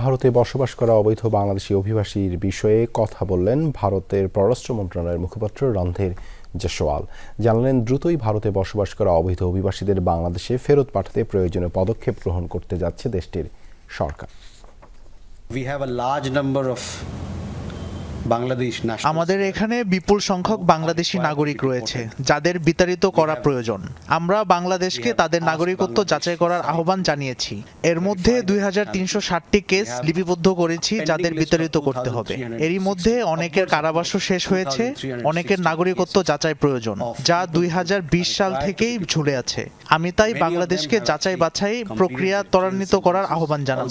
ভারতে বসবাস করা অবৈধ বাংলাদেশি অভিবাসীর বিষয়ে কথা বললেন ভারতের পররাষ্ট্র মন্ত্রণালয়ের মুখপাত্র রন্ধের জেসওয়াল জানালেন, দ্রুতই ভারতে বসবাস করা অবৈধ অভিবাসীদের বাংলাদেশে ফেরত পাঠাতে প্রয়োজনীয় পদক্ষেপ গ্রহণ করতে যাচ্ছে দেশটির সরকার। We have a large number of আমাদের এখানে বিপুল সংখ্যক বাংলাদেশি নাগরিক রয়েছে যাদের বিতাড়িত করা প্রয়োজন। আমরা বাংলাদেশকে তাদের নাগরিকত্ব যাচাই করার আহ্বান জানিয়েছি। এর মধ্যে দুই কেস লিপিবদ্ধ করেছি যাদের বিতাড়িত করতে হবে। এরই মধ্যে অনেকের কারাবাসও শেষ হয়েছে অনেকের নাগরিকত্ব যাচাই প্রয়োজন যা দুই হাজার বিশ সাল থেকেই ঝুলে আছে। আমি তাই বাংলাদেশকে যাচাই বাছাই প্রক্রিয়া ত্বরান্বিত করার আহ্বান জানাব।